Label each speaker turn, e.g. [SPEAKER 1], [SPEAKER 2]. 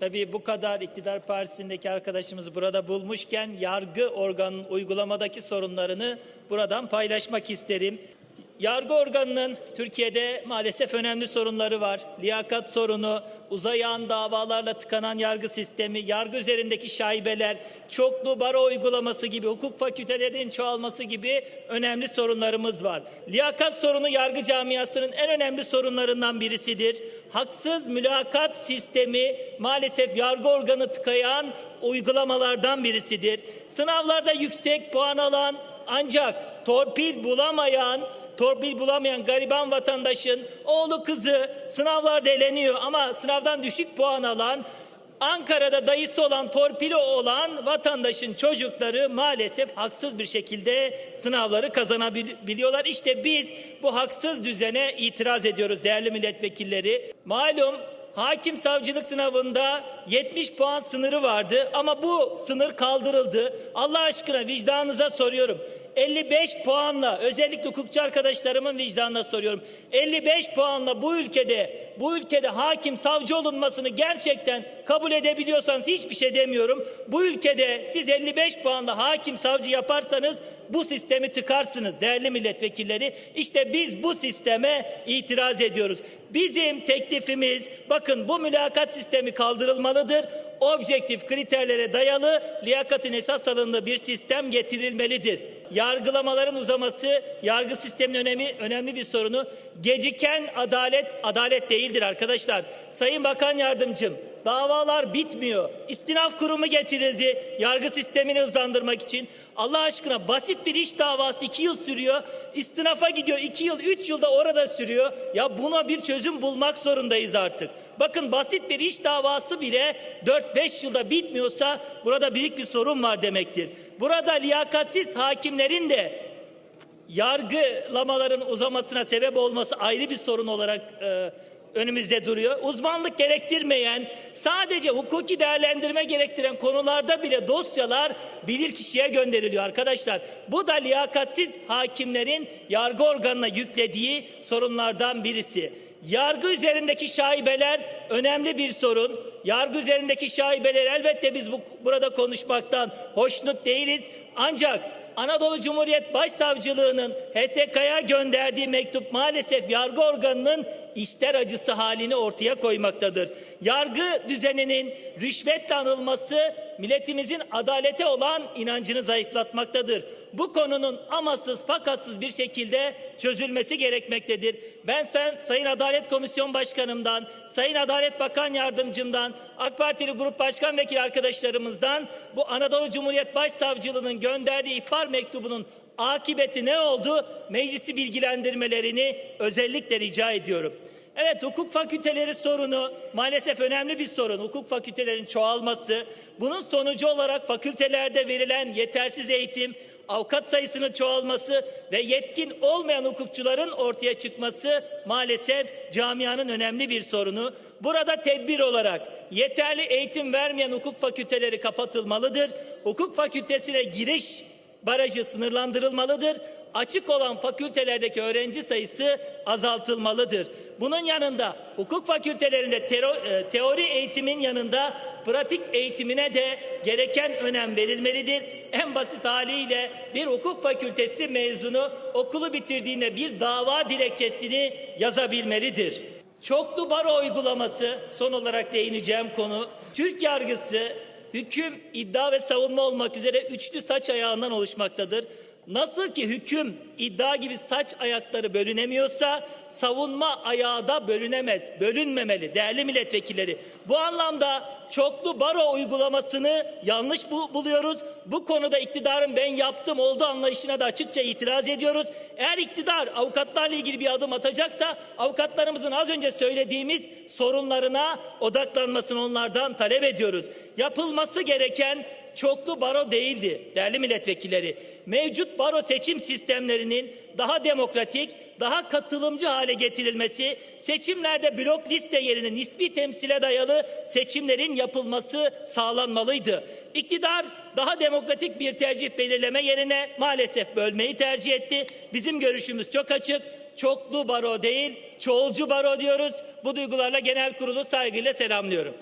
[SPEAKER 1] Tabii bu kadar iktidar partisindeki arkadaşımızı burada bulmuşken yargı organının uygulamadaki sorunlarını buradan paylaşmak isterim. Yargı organının Türkiye'de maalesef önemli sorunları var. Liyakat sorunu, uzayan davalarla tıkanan yargı sistemi, yargı üzerindeki şaibeler, çoklu baro uygulaması gibi, hukuk fakültelerinin çoğalması gibi önemli sorunlarımız var. Liyakat sorunu yargı camiasının en önemli sorunlarından birisidir. Haksız mülakat sistemi maalesef yargı organı tıkayan uygulamalardan birisidir. Sınavlarda yüksek puan alan ancak torpil bulamayan torpil bulamayan gariban vatandaşın oğlu kızı sınavlarda eleniyor ama sınavdan düşük puan alan Ankara'da dayısı olan torpili olan vatandaşın çocukları maalesef haksız bir şekilde sınavları kazanabiliyorlar. İşte biz bu haksız düzene itiraz ediyoruz değerli milletvekilleri. Malum hakim savcılık sınavında 70 puan sınırı vardı ama bu sınır kaldırıldı. Allah aşkına vicdanınıza soruyorum. 55 puanla özellikle hukukçu arkadaşlarımın vicdanına soruyorum. 55 puanla bu ülkede bu ülkede hakim savcı olunmasını gerçekten kabul edebiliyorsanız hiçbir şey demiyorum. Bu ülkede siz 55 puanla hakim savcı yaparsanız bu sistemi tıkarsınız değerli milletvekilleri. İşte biz bu sisteme itiraz ediyoruz. Bizim teklifimiz bakın bu mülakat sistemi kaldırılmalıdır. Objektif kriterlere dayalı liyakatın esas alındığı bir sistem getirilmelidir. Yargılamaların uzaması yargı sisteminin önemi önemli bir sorunu. Geciken adalet adalet değildir arkadaşlar. Sayın Bakan Yardımcım davalar bitmiyor. İstinaf kurumu getirildi yargı sistemini hızlandırmak için. Allah aşkına basit bir iş davası iki yıl sürüyor. İstinafa gidiyor iki yıl üç yılda orada sürüyor. Ya buna bir çözüm bulmak zorundayız artık. Bakın basit bir iş davası bile 4-5 yılda bitmiyorsa burada büyük bir sorun var demektir. Burada liyakatsiz hakimlerin de yargılamaların uzamasına sebep olması ayrı bir sorun olarak e, önümüzde duruyor. Uzmanlık gerektirmeyen, sadece hukuki değerlendirme gerektiren konularda bile dosyalar bilirkişiye gönderiliyor arkadaşlar. Bu da liyakatsiz hakimlerin yargı organına yüklediği sorunlardan birisi. Yargı üzerindeki şaibeler önemli bir sorun. Yargı üzerindeki şaibeler elbette biz bu, burada konuşmaktan hoşnut değiliz. Ancak Anadolu Cumhuriyet Başsavcılığı'nın HSK'ya gönderdiği mektup maalesef yargı organının işler acısı halini ortaya koymaktadır. Yargı düzeninin rüşvetle anılması milletimizin adalete olan inancını zayıflatmaktadır. Bu konunun amasız fakatsız bir şekilde çözülmesi gerekmektedir. Ben sen Sayın Adalet Komisyon Başkanımdan, Sayın Adalet Bakan Yardımcımdan, AK Partili Grup Başkan Vekili arkadaşlarımızdan bu Anadolu Cumhuriyet Başsavcılığı'nın gönderdiği ihbar mektubunun akıbeti ne oldu? Meclisi bilgilendirmelerini özellikle rica ediyorum. Evet hukuk fakülteleri sorunu maalesef önemli bir sorun. Hukuk fakültelerinin çoğalması, bunun sonucu olarak fakültelerde verilen yetersiz eğitim, avukat sayısının çoğalması ve yetkin olmayan hukukçuların ortaya çıkması maalesef camianın önemli bir sorunu. Burada tedbir olarak yeterli eğitim vermeyen hukuk fakülteleri kapatılmalıdır. Hukuk fakültesine giriş barajı sınırlandırılmalıdır. Açık olan fakültelerdeki öğrenci sayısı azaltılmalıdır. Bunun yanında hukuk fakültelerinde e, teori eğitimin yanında pratik eğitimine de gereken önem verilmelidir. En basit haliyle bir hukuk fakültesi mezunu okulu bitirdiğinde bir dava dilekçesini yazabilmelidir. Çoklu baro uygulaması son olarak değineceğim konu. Türk yargısı hüküm, iddia ve savunma olmak üzere üçlü saç ayağından oluşmaktadır. Nasıl ki hüküm, iddia gibi saç ayakları bölünemiyorsa savunma ayağı da bölünemez, bölünmemeli değerli milletvekilleri. Bu anlamda çoklu baro uygulamasını yanlış bu, buluyoruz. Bu konuda iktidarın ben yaptım olduğu anlayışına da açıkça itiraz ediyoruz. Eğer iktidar avukatlarla ilgili bir adım atacaksa avukatlarımızın az önce söylediğimiz sorunlarına odaklanmasını onlardan talep ediyoruz. Yapılması gereken çoklu baro değildi değerli milletvekilleri. Mevcut baro seçim sistemlerinin daha demokratik, daha katılımcı hale getirilmesi, seçimlerde blok liste yerine nispi temsile dayalı seçimlerin yapılması sağlanmalıydı. İktidar daha demokratik bir tercih belirleme yerine maalesef bölmeyi tercih etti. Bizim görüşümüz çok açık. Çoklu baro değil, çoğulcu baro diyoruz. Bu duygularla genel kurulu saygıyla selamlıyorum.